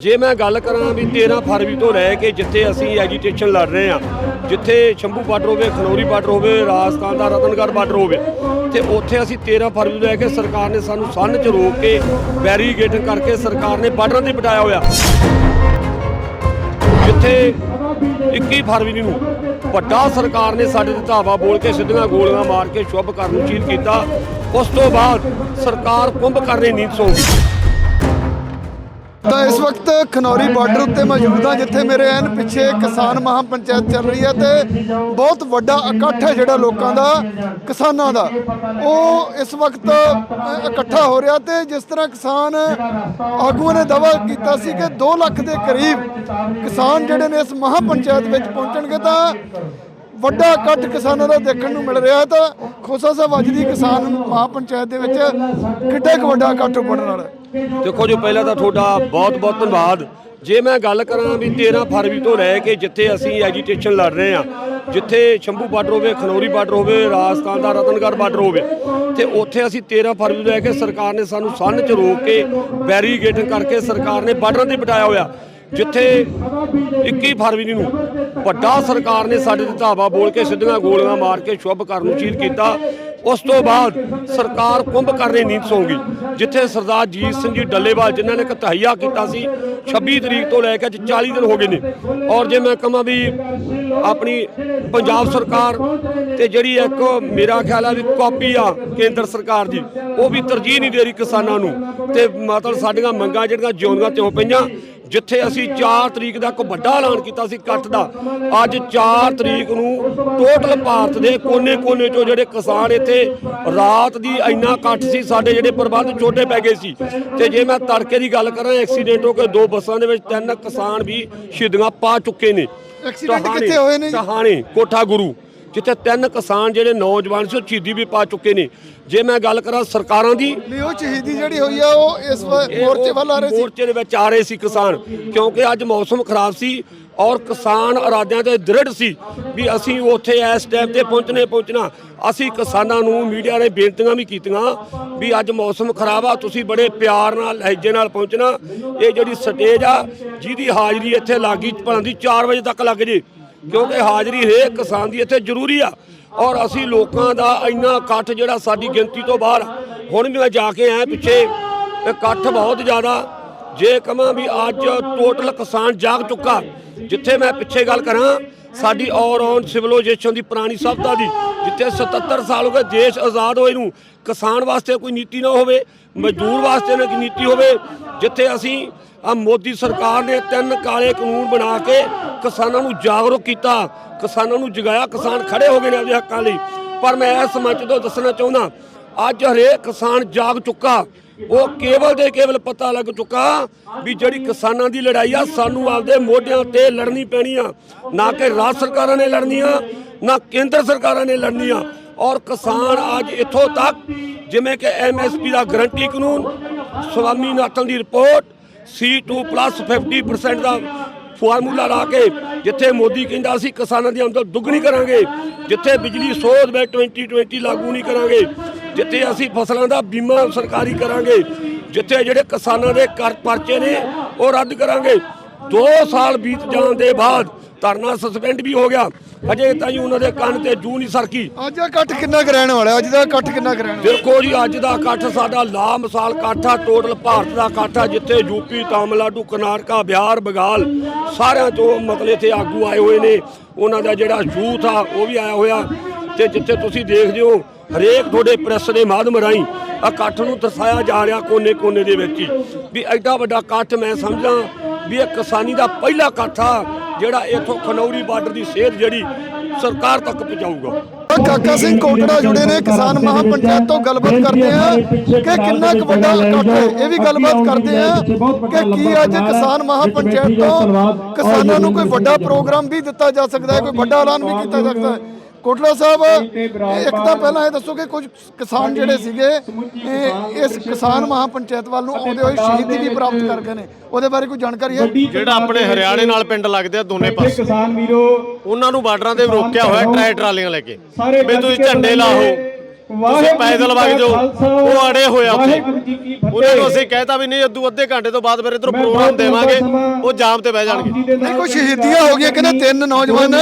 ਜੇ ਮੈਂ ਗੱਲ ਕਰਾਂ ਵੀ 13 ਫਰਵਰੀ ਤੋਂ ਲੈ ਕੇ ਜਿੱਥੇ ਅਸੀਂ ਐਜੀਟੇਸ਼ਨ ਲੜ ਰਹੇ ਹਾਂ, ਜਿੱਥੇ ਸ਼ੰਭੂ ਬਾਰਡਰ ਹੋਵੇ, ਖਨੌਰੀ ਬਾਰਡਰ ਹੋਵੇ, ਰਾਜਸਥਾਨ ਦਾ ਰਤਨਗੜ੍ਹ ਬਾਰਡਰ ਹੋਵੇ, ਤੇ ਉੱਥੇ ਅਸੀਂ 13 ਫਰਵਰੀ ਤੋਂ ਲੈ ਕੇ ਸਰਕਾਰ ਨੇ ਸਾਨੂੰ ਸੰਨ 'ਚ ਰੋਕ ਕੇ ਬੈਰੀਗੇਟ ਕਰਕੇ ਸਰਕਾਰ ਨੇ ਬਾਰਡਰ ਤੇ ਬਿਠਾਇਆ ਹੋਇਆ। ਜਿੱਥੇ 21 ਫਰਵਰੀ ਨੂੰ ਵੱਡਾ ਸਰਕਾਰ ਨੇ ਸਾਡੇ ਤੇ ਧਾਵਾ ਬੋਲ ਕੇ ਸਿੱਧੀਆਂ ਗੋਲੀਆਂ ਮਾਰ ਕੇ ਸ਼ੁਭ ਕਰਨ ਨੂੰ ਚੀਤ ਕੀਤਾ, ਉਸ ਤੋਂ ਬਾਅਦ ਸਰਕਾਰ ਕੁੰਭ ਕਰਨੇ ਨੀਂਦ ਸੌਂ ਗਈ। ਤਾਂ ਇਸ ਵਕਤ ਖਨੌਰੀ ਬਾਰਡਰ ਉੱਤੇ ਮੌਜੂਦ ਹਾਂ, ਜਿੱਥੇ ਮੇਰੇ ਐਨ ਪਿੱਛੇ ਕਿਸਾਨ ਮਹਾ ਪੰਚਾਇਤ ਚੱਲ ਰਹੀ ਹੈ ਤੇ ਬਹੁਤ ਵੱਡਾ ਇਕੱਠ ਹੈ ਜਿਹੜਾ ਲੋਕਾਂ ਦਾ, ਕਿਸਾਨਾਂ ਦਾ। ਉਹ ਇਸ ਵਕਤ ਇਕੱਠਾ ਹੋ ਰਿਹਾ ਤੇ ਜਿਸ ਤਰ੍ਹਾਂ ਕਿਸਾਨ ਆਗੂਆਂ ਨੇ ਦਾਅਵਾ ਕੀਤਾ ਸੀ ਕਿ 2 ਲੱਖ ਦੇ ਕਰੀਬ ਕਿਸਾਨ ਜਿਹੜੇ ਨੇ ਇਸ ਮਹਾ ਪੰਚਾਇਤ ਵਿੱਚ ਪਹੁੰਚਣਗੇ ਤਾਂ ਵੱਡਾ ਇਕੱਠ ਕਿਸਾਨਾਂ ਦਾ ਦੇਖਣ ਨੂੰ ਮਿਲ ਰਿਹਾ ਤਾਂ ਖੋਸਾ ਸਾਹਿਬ ਅੱਜ ਦੀ ਕਿਸਾਨ ਮਹਾ ਪੰਚਾਇਤ ਦੇ ਵਿੱਚ ਕਿੱਡਾ ਕੁ ਵੱਡਾ ਇਕੱਠ ਬਣਨ ਵਾਲਾ ਦੇਖੋ ਜੀ, ਪਹਿਲਾਂ ਤਾਂ ਤੁਹਾਡਾ ਬਹੁਤ-ਬਹੁਤ ਧੰਨਵਾਦ। ਜੇ ਮੈਂ ਗੱਲ ਕਰਾਂ ਵੀ 13 ਫਰਵਰੀ ਤੋਂ ਲੈ ਕੇ ਜਿੱਥੇ ਅਸੀਂ ਐਜੀਟੇਸ਼ਨ ਲੜ ਰਹੇ ਹਾਂ, ਜਿੱਥੇ ਸ਼ੰਭੂ ਬਾਰਡਰ ਹੋਵੇ, ਖਨੌਰੀ ਬਾਰਡਰ ਹੋਵੇ, ਰਾਜਸਥਾਨ ਦਾ ਰਤਨਗੜ੍ਹ ਬਾਰਡਰ ਹੋਵੇ, ਤੇ ਉੱਥੇ ਅਸੀਂ 13 ਫਰਵਰੀ ਤੋਂ ਲੈ ਕੇ ਸਰਕਾਰ ਨੇ ਸਾਨੂੰ ਸੰਨ 'ਚ ਰੋਕ ਕੇ ਬੈਰੀਗੇਟਿੰਗ ਕਰਕੇ ਸਰਕਾਰ ਨੇ ਬਾਰਡਰਾਂ ਤੇ ਬਿਠਾਇਆ ਹੋਇਆ। ਜਿੱਥੇ 21 ਫਰਵਰੀ ਨੂੰ ਵੱਡਾ ਸਰਕਾਰ ਨੇ ਸਾਡੇ ਤੇ ਧਾਵਾ ਬੋਲ ਕੇ ਸਿੱਧੀਆਂ ਗੋਲੀਆਂ ਮਾਰ ਕੇ ਸ਼ੁਭ ਕਰਨ ਨੂੰ ਚੀਤ ਕੀਤਾ। ਉਸ ਤੋਂ ਬਾਅਦ ਸਰਕਾਰ ਕੁੰਭ ਕਰਨੇ ਨੀਂਦ ਸੌਂ ਗਈ ਜਿੱਥੇ ਸਰਦਾਰ ਜੀਤ ਸਿੰਘ ਜੀ ਡੱਲੇਵਾਲ ਜਿਨ੍ਹਾਂ ਨੇ ਇੱਕ ਤਹਈਆ ਕੀਤਾ ਸੀ 26 ਤਰੀਕ ਤੋਂ ਲੈ ਕੇ ਅੱਜ 40 ਦਿਨ ਹੋ ਗਏ ਨੇ। ਔਰ ਜੇ ਮੈਂ ਕਹਾਂ ਵੀ ਆਪਣੀ ਪੰਜਾਬ ਸਰਕਾਰ ਤੇ ਜਿਹੜੀ ਇੱਕ ਮੇਰਾ ਖਿਆਲ ਆ ਵੀ ਕਾਪੀ ਆ ਕੇਂਦਰ ਸਰਕਾਰ ਦੀ, ਉਹ ਵੀ ਤਰਜੀਹ ਨਹੀਂ ਦੇ ਰਹੀ ਕਿਸਾਨਾਂ ਨੂੰ। ਤੇ ਮਤਲਬ ਸਾਡੀਆਂ ਮੰਗਾਂ ਜਿਹੜੀਆਂ ਜਿਉਂਦੀਆਂ ਤਿਉਂ ਪਈਆਂ ਜਿੱਥੇ ਅਸੀਂ 4 ਤਰੀਕ ਦਾ ਇੱਕ ਵੱਡਾ ਐਲਾਨ ਕੀਤਾ ਸੀ ਇਕੱਠ ਦਾ ਅੱਜ 4 ਤਰੀਕ ਨੂੰ ਟੋਟਲ ਭਾਰਤ ਦੇ ਕੋਨੇ-ਕੋਨੇ ਚੋਂ ਜਿਹੜੇ ਕਿਸਾਨ ਇੱਥੇ ਰਾਤ ਦੀ ਇੰਨਾ ਇਕੱਠ ਸੀ ਸਾਡੇ ਜਿਹੜੇ ਪ੍ਰਬੰਧ ਛੋਟੇ ਪੈ ਗਏ ਸੀ। ਤੇ ਜੇ ਮੈਂ ਤੜਕੇ ਦੀ ਗੱਲ ਕਰਾਂ ਐਕਸੀਡੈਂਟ ਹੋ ਕੇ ਦੋ ਬੱਸਾਂ ਦੇ ਵਿੱਚ ਤਿੰਨ ਕਿਸਾਨ ਵੀ ਸ਼ਹੀਦੀਆਂ ਪਾ ਚੁੱਕੇ ਨੇ। ਐਕਸੀਡੈਂਟ ਕਿੱਥੇ ਹੋਏ ਨੇ ਜੀ? ਟਹਾਣੇ ਕੋਠਾ ਗੁਰੂ। ਜਿੱਥੇ ਤਿੰਨ ਕਿਸਾਨ ਜਿਹੜੇ ਨੌਜਵਾਨ ਸੀ ਉਹ ਸ਼ਹੀਦੀ ਵੀ ਪਾ ਚੁੱਕੇ ਨੇ। ਜੇ ਮੈਂ ਗੱਲ ਕਰਾਂ ਸਰਕਾਰਾਂ ਦੀ ਨਹੀਂ ਉਹ ਸ਼ਹੀਦੀ ਜਿਹੜੀ ਹੋਈ ਆ ਉਹ ਇਸ ਮੋਰਚੇ ਵੱਲ ਆ ਰਹੇ ਸੀ। ਮੋਰਚੇ ਦੇ ਵਿੱਚ ਆ ਰਹੇ ਸੀ ਕਿਸਾਨ ਕਿਉਂਕਿ ਅੱਜ ਮੌਸਮ ਖਰਾਬ ਸੀ ਔਰ ਕਿਸਾਨ ਇਰਾਦਿਆਂ ਤੇ ਦ੍ਰਿੜ ਸੀ ਵੀ ਅਸੀਂ ਉੱਥੇ ਇਸ ਟਾਈਮ ਤੇ ਪਹੁੰਚਣੇ ਪਹੁੰਚਣਾ। ਅਸੀਂ ਕਿਸਾਨਾਂ ਨੂੰ ਮੀਡੀਆ ਨੇ ਬੇਨਤੀਆਂ ਵੀ ਕੀਤੀਆਂ ਵੀ ਅੱਜ ਮੌਸਮ ਖਰਾਬ ਆ ਤੁਸੀਂ ਬੜੇ ਪਿਆਰ ਨਾਲ ਲਹਿਜੇ ਨਾਲ ਪਹੁੰਚਣਾ। ਇਹ ਜਿਹੜੀ ਸਟੇਜ ਆ ਜਿਹਦੀ ਹਾਜ਼ਰੀ ਇੱਥੇ ਲੱਗੀ ਭਾਂਦੀ 4 ਵਜੇ ਤੱਕ ਲੱਗ ਜੇ। ਕਿਉਂਕਿ ਹਾਜ਼ਰੀ ਹਰੇਕ ਕਿਸਾਨ ਦੀ ਇੱਥੇ ਜ਼ਰੂਰੀ ਆ। ਔਰ ਅਸੀਂ ਲੋਕਾਂ ਦਾ ਇੰਨਾ ਇਕੱਠ ਜਿਹੜਾ ਸਾਡੀ ਗਿਣਤੀ ਤੋਂ ਬਾਹਰ ਹੁਣ ਵੀ ਮੈਂ ਜਾ ਕੇ ਆਇਆ ਪਿੱਛੇ, ਇਕੱਠ ਬਹੁਤ ਜ਼ਿਆਦਾ। ਜੇ ਕਹਾਂ ਵੀ ਅੱਜ ਟੋਟਲ ਕਿਸਾਨ ਜਾਗ ਚੁੱਕਾ, ਜਿੱਥੇ ਮੈਂ ਪਿੱਛੇ ਗੱਲ ਕਰਾਂ, ਸਾਡੀ ਔਰ ਔਨ ਸਿਵਲਾਈਜੇਸ਼ਨ ਦੀ ਪੁਰਾਣੀ ਸਭਤਾ ਦੀ, ਜਿੱਥੇ 77 ਸਾਲ ਹੋ ਗਏ ਦੇਸ਼ ਆਜ਼ਾਦ ਹੋਏ ਨੂੰ, ਕਿਸਾਨ ਵਾਸਤੇ ਕੋਈ ਨੀਤੀ ਨਾ ਹੋਵੇ, ਮਜ਼ਦੂਰ ਵਾਸਤੇ ਨਾ ਕੋਈ ਨੀਤੀ ਹੋਵੇ, ਜਿੱਥੇ ਅਸੀਂ ਆ ਮੋਦੀ ਸਰਕਾਰ ਨੇ ਤਿੰਨ ਕਾਲੇ ਕਾਨੂੰਨ ਬਣਾ ਕੇ ਕਿਸਾਨਾਂ ਨੂੰ ਜਾਗਰੂਕ ਕੀਤਾ। ਕਿਸਾਨਾਂ ਨੂੰ ਜਗਾਇਆ। ਕਿਸਾਨ ਖੜੇ ਹੋ ਗਏ ਨੇ ਆਪਣੇ ਹੱਕਾਂ ਲਈ। ਪਰ ਮੈਂ ਇਸ ਮੰਚ ਤੋਂ ਦੱਸਣਾ ਚਾਹੁੰਦਾ, ਅੱਜ ਹਰੇਕ ਕਿਸਾਨ ਜਾਗ ਚੁੱਕਾ। ਉਹ ਕੇਵਲ ਦੇ ਕੇਵਲ ਪਤਾ ਲੱਗ ਚੁੱਕਾ ਵੀ ਜਿਹੜੀ ਕਿਸਾਨਾਂ ਦੀ ਲੜਾਈ ਆ, ਸਾਨੂੰ ਆਪਦੇ ਮੋਢਿਆਂ ਤੇ ਲੜਨੀ ਪੈਣੀ ਆ। ਨਾ ਕਿ ਰਾਜ ਸਰਕਾਰਾਂ ਨੇ ਲੜਨੀਆਂ, ਨਾ ਕੇਂਦਰ ਸਰਕਾਰਾਂ ਨੇ ਲੜਨੀਆਂ। ਔਰ ਕਿਸਾਨ ਅੱਜ ਇੱਥੋਂ ਤੱਕ, ਜਿਵੇਂ ਕਿ ਐਮਐਸਪੀ ਦਾ ਗਰੰਟੀ ਕਾਨੂੰਨ, ਸਵਾਮੀਨਾਥਨ ਦੀ ਰਿਪੋਰਟ C2 50% ਦਾ ਫਾਰਮੂਲਾ ਲਾ ਕੇ ਜਿੱਥੇ ਮੋਦੀ ਕਹਿੰਦਾ ਅਸੀਂ ਕਿਸਾਨਾਂ ਦੀ ਆਮਦਨ ਦੁੱਗਣੀ ਕਰਾਂਗੇ, ਜਿੱਥੇ ਬਿਜਲੀ ਸੋਧ ਵੇ 2020 ਲਾਗੂ ਨਹੀਂ ਕਰਾਂਗੇ, ਜਿੱਥੇ ਅਸੀਂ ਫਸਲਾਂ ਦਾ ਬੀਮਾ ਸਰਕਾਰੀ ਕਰਾਂਗੇ, ਜਿੱਥੇ ਜਿਹੜੇ ਕਿਸਾਨਾਂ ਦੇ ਕਰ ਪਰਚੇ ਨੇ ਉਹ ਰੱਦ ਕਰਾਂਗੇ। 2 ਸਾਲ ਬੀਤ ਜਾਣ ਦੇ ਬਾਅਦ ਧਰਨਾ ਸਸਪੈਂਡ ਵੀ ਹੋ ਗਿਆ। ਅਜੇ ਤਾਈਂ ਉਹਨਾਂ ਦੇ ਕੰਨ ਤੇ ਜੂ ਨਹੀਂ ਸਰਕੀ। ਅੱਜ ਦਾ ਇਕੱਠ ਕਿੰਨਾ ਕੁ ਰਹਿਣ ਵਾਲਾ? ਅੱਜ ਦਾ ਇਕੱਠ ਕਿੰਨਾ ਕੁ ਰਹਿਣ ਵਾਲਾ? ਦੇਖੋ ਜੀ ਅੱਜ ਦਾ ਇਕੱਠ ਸਾਡਾ ਲਾ ਮਿਸਾਲ ਇਕੱਠ ਆ ਟੋਟਲ ਭਾਰਤ ਦਾ ਇਕੱਠ ਆ ਜਿੱਥੇ ਯੂਪੀ ਤਾਮਿਲਨਾਡੂ ਕਰਨਾਟਕਾ ਬਿਹਾਰ ਬੰਗਾਲ ਸਾਰਿਆਂ ਤੋਂ ਮਤਲਬ ਇੱਥੇ ਆਗੂ ਆਏ ਹੋਏ ਨੇ। ਉਹਨਾਂ ਦਾ ਜਿਹੜਾ ਯੂਥ ਆ ਉਹ ਵੀ ਆਇਆ ਹੋਇਆ। ਤੇ ਜਿੱਥੇ ਤੁਸੀਂ ਦੇਖਦੇ ਹੋ ਹਰੇਕ ਤੁਹਾਡੇ ਪ੍ਰੈਸ ਦੇ ਮਾਧਿਅਮ ਰਾਹੀਂ ਇਕੱਠ ਨੂੰ ਦਰਸਾਇਆ ਜਾ ਰਿਹਾ ਕੋਨੇ-ਕੋਨੇ ਦੇ ਵਿੱਚ ਹੀ। ਵੀ ਐਡਾ ਵੱਡਾ ਇਕੱਠ ਮੈਂ ਸਮਝਾਂ ਵੀ ਇਹ ਕਿਸਾਨੀ ਦਾ ਪਹਿਲਾ ਇਕੱਠ ਆ, ਜਿਹੜਾ ਇਥੋਂ ਖਨੌਰੀ ਬਾਰਡਰ ਦੀ ਸੇਧ ਜਿਹੜੀ ਸਰਕਾਰ ਤੱਕ ਪਹੁੰਚਾਊਗਾ। ਕਾਕਾ ਸਿੰਘ ਕੋਟੜਾ ਜੁੜੇ ਨੇ, ਕਿਸਾਨ ਮਹਾ ਪੰਚਾਇਤ ਤੋਂ ਗੱਲਬਾਤ ਕਰਦੇ ਆ ਕਿ ਕਿੰਨਾ ਕੁ ਵੱਡਾ ਇਕੱਠ ਹੈ। ਇਹ ਵੀ ਗੱਲਬਾਤ ਕਰਦੇ ਆ ਕਿ ਕੀ ਅੱਜ ਕਿਸਾਨ ਮਹਾ ਪੰਚਾਇਤ ਤੋਂ ਕਿਸਾਨਾਂ ਨੂੰ ਕੋਈ ਵੱਡਾ ਪ੍ਰੋਗਰਾਮ ਵੀ ਦਿੱਤਾ ਜਾ ਸਕਦਾ ਹੈ, ਕੋਈ ਵੱਡਾ ਐਲਾਨ ਵੀ ਕੀਤਾ ਜਾ ਸਕਦਾ ਹੈ। ਕੋਟੜਾ ਸਾਹਿਬ ਇੱਕ ਤਾਂ ਪਹਿਲਾਂ ਇਹ ਦੱਸੋ ਕਿ ਕੁਝ ਕਿਸਾਨ ਜਿਹੜੇ ਸੀਗੇ ਇਸ ਕਿਸਾਨ ਮਹਾ ਪੰਚਾਇਤ ਵੱਲ ਨੂੰ ਆਉਂਦੇ ਹੋਏ ਸ਼ਹੀਦੀ ਵੀ ਪ੍ਰਾਪਤ ਕਰ ਗਏ ਨੇ। ਉਹਦੇ ਬਾਰੇ ਕੋਈ ਜਾਣਕਾਰੀ ਹੈ? ਜਿਹੜਾ ਆਪਣੇ ਹਰਿਆਣੇ ਨਾਲ ਪਿੰਡ ਲੱਗਦੇ ਆ ਦੋਨੇ ਪਾਸੇ। ਕਿਸਾਨ ਵੀਰੋ ਉਹਨਾਂ ਨੂੰ ਬਾਰਡਰਾਂ ਤੇ ਰੋਕਿਆ ਹੋਇਆ ਟਰੈ ਟਰਾਲੀਆਂ ਲੈ ਕੇ। ਵੀ ਤੁਸੀਂ ਝੰਡੇ ਲਾਓ। ਤੁਸੀਂ ਪੈਦਲ ਵਗ ਜਾਓ। ਉਹ ਅੜੇ ਹੋਇਆ ਉੱਥੇ। ਉਹਨਾਂ ਨੂੰ ਅਸੀਂ ਕਹਿਤਾ ਵੀ ਨਹੀਂ ਅੱਧੂ ਅੱਧੇ ਘੰਟੇ ਤੋਂ ਬਾਅਦ ਫਿਰ ਇਧਰੋਂ ਪ੍ਰੋਗਰਾਮ ਦੇਵਾਂਗੇ। ਉਹ ਜਾਮ ਤੇ ਬਹਿ ਜਾਣਗੇ। ਨਹੀਂ ਕੋਈ ਸ਼ਹੀਦੀਆਂ ਹੋ ਗਈਆਂ ਕਹਿੰਦੇ ਤਿੰਨ ਨੌਜਵਾਨ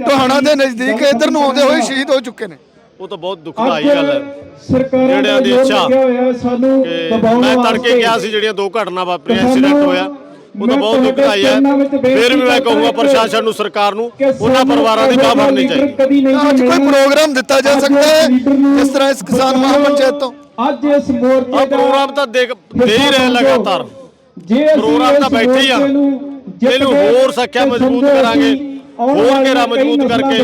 ਟੋਹਾਣਾ ਦੇ ਨਜ਼ਦੀਕ ਇੱਧਰ ਨੂੰ ਆਉਂਦੇ ਹੋਏ ਸ਼ਹੀਦ ਹੋ ਚੁੱਕੇ ਨੇ। ਉਹ ਤਾਂ ਬਹੁਤ ਦੁਖਦਾਈ ਗੱਲ ਹੈ। ਸਰਕਾਰਾਂ ਦਾ ਇੱਛਾ ਲੱਗਿਆ ਹੋਇਆ ਸਾਨੂੰ ਕਿ ਦਬਾਉਣ ਮੈਂ ਤੜਕੇ। ਗਿਆ ਸੀ ਜਿਹੜੀਆਂ ਦੋ ਘਟਨਾ ਵਾਪਰੀਆਂ ਐਕਸੀਡੈਂਟ ਹੋਇਆ। ਉਹ ਤਾਂ ਬਹੁਤ ਦੁਖਦਾਈ ਹੈ ਫਿਰ ਵੀ ਮੈਂ ਕਹੂੰਗਾ ਪ੍ਰਸ਼ਾਸਨ ਨੂੰ ਸਰਕਾਰ ਨੂੰ ਉਹਨਾਂ ਪਰਿਵਾਰਾਂ ਦੀ ਬਾਹ ਫੜਨੀ ਚਾਹੀਦੀ। ਅੱਜ ਕੋਈ। ਪ੍ਰੋਗਰਾਮ ਦਿੱਤਾ ਜਾ ਸਕਦਾ ਹੈ ਜਿਸ ਤਰ੍ਹਾਂ ਇਸ ਕਿਸਾਨ ਮਹਾਪੰਚਾਇਤ ਤੋਂ? ਅੱਜ ਇਸ ਮੋਰਚੇ ਦਾ ਪ੍ਰੋਗਰਾਮ ਤਾਂ ਦੇਖ ਦੇ ਹੀ ਰਹੇ ਲਗਾਤਾਰ। ਜੇ ਅਸੀਂ ਪ੍ਰੋਗਰਾਮ ਤਾਂ ਇਸ ਬੈਠੇ ਹੀ ਆ। ਇਹਨੂੰ ਹੋਰ ਸੱਖਿਆ ਮਜ਼ਬੂਤ ਕਰਾਂਗੇ। ਹੋਰ ਘੇਰਾ ਮਜ਼ਬੂਤ ਕਰਕੇ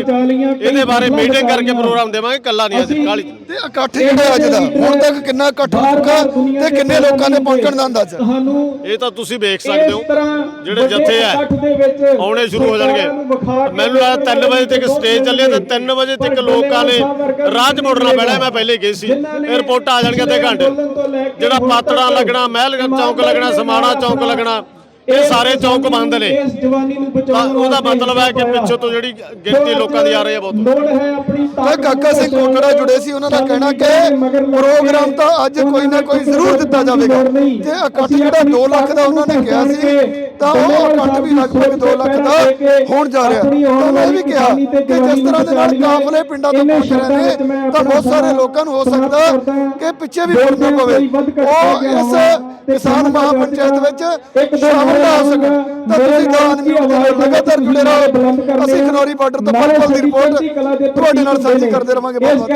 ਇਹਦੇ ਬਾਰੇ ਮੀਟਿੰਗ ਕਰਕੇ। ਪ੍ਰੋਗਰਾਮ ਦੇਵਾਂਗੇ ਕੱਲਾ ਨਹੀਂ ਅਸੀਂ ਕਾਲੀ ਤੇ ਇਕੱਠ ਜਿਹੜਾ ਅੱਜ ਦਾ। ਹੁਣ ਤੱਕ ਕਿੰਨਾ ਇਕੱਠ ਹੋ ਚੁੱਕਾ ਤੇ ਕਿੰਨੇ ਲੋਕਾਂ ਦੇ ਪਹੁੰਚਣ ਦਾ ਅੰਦਾਜ਼ਾ? ਤੁਹਾਨੂੰ ਇਹ ਤਾਂ ਤੁਸੀਂ ਵੇਖ ਸਕਦੇ ਹੋ ਜਿਹੜੇ ਜਥੇ ਆ ਆਉਣੇ ਸ਼ੁਰੂ ਹੋ ਨੂੰ ਜਾਣਗੇ ਮੈਨੂੰ ਲੱਗਦਾ 3 ਵਜੇ ਤੱਕ ਸਟੇਜ ਚੱਲੇ ਤੇ 3 ਵਜੇ ਤੱਕ ਲੋਕਾਂ ਨੇ 'ਚ ਮੁੜਨਾ ਪੈਣਾ ਮੈਂ ਪਹਿਲੇ ਗਈ ਸੀ। ਰਿਪੋਰਟ ਆ ਜਾਣਗੀਆਂ ਅੱਧੇ ਘੰਟੇ। ਜਿਹੜਾ ਪਾਤੜਾ ਲੱਗਣਾ ਮਹਿਲ ਚੌਂਕ ਲੱਗਣਾ ਸਮਾਣਾ ਚੌਂਕ ਲੱਗਣਾ ਇਹ ਸਾਰੇ ਚੌਂਕ ਬੰਦ ਨੇ। ਇਸ ਜਵਾਨੀ ਨੂੰ ਬਚਾਉਣ ਉਹਦਾ ਮਤਲਬ ਹੈ ਕਿ ਪਿੱਛੋਂ ਤੋਂ ਜਿਹੜੀ ਗਿਣਤੀ ਲੋਕਾਂ ਦੀ ਆ ਰਹੀ ਹੈ ਬਹੁਤ। ਲੋੜ ਹੈ ਆਪਣੀ ਤਾਂ ਕਾਕਾ ਸਿੰਘ ਕੋਟੜਾ ਜੁੜੇ ਸੀ ਉਹਨਾਂ ਦਾ ਕਹਿਣਾ ਕਿ ਪ੍ਰੋਗਰਾਮ ਤਾਂ ਅੱਜ ਕੋਈ ਨਾ ਕੋਈ ਜ਼ਰੂਰ ਦਿੱਤਾ ਜਾਵੇਗਾ। ਤੇ ਇਕੱਠ ਜਿਹੜਾ 2 ਲੱਖ ਦਾ ਉਹਨਾਂ ਨੇ ਕਿਹਾ ਸੀ ਤਾਂ ਉਹ ਇਕੱਠ ਵੀ ਲਗਭਗ 2 ਲੱਖ ਦਾ ਹੋਣ ਜਾ ਰਿਹਾ। ਤਾਂ ਇਹ ਵੀ ਕਿਹਾ ਕਿ ਜਿਸ ਤਰ੍ਹਾਂ ਦੇ ਨਾਲ ਕਾਫਲੇ ਪਿੰਡਾਂ ਤੋਂ ਪਹੁੰਚ ਰਹੇ ਨੇ ਤਾਂ ਬਹੁਤ ਸਾਰੇ ਲੋਕਾਂ ਨੂੰ ਹੋ ਸਕਦਾ ਕਿ ਪਿੱਛੇ ਵੀ ਮੁੜਨਾ ਪਵੇ। ਉਹ ਇਸ ਕਿਸਾਨ ਮਹਾਪੰਚਾਇਤ ਵਿੱਚ ਸ਼ਾਮਲ ਨਾ ਹੋ ਸਕਣ। ਤਾਂ ਤੁਸੀਂ ਦਾਨ ਵੀ ਲਗਾਤਾਰ ਜੁੜੇ ਰਹੋ। ਅਸੀਂ ਖਨੌਰੀ ਬਾਰਡਰ ਤੋਂ ਪਲ ਪਲ ਦੀ ਰਿਪੋਰਟ ਤੁਹਾਡੇ ਨਾਲ ਸਾਂਝੀ ਕਰਦੇ ਰਵਾਂਗੇ। ਬਹੁਤ ਬਹੁਤ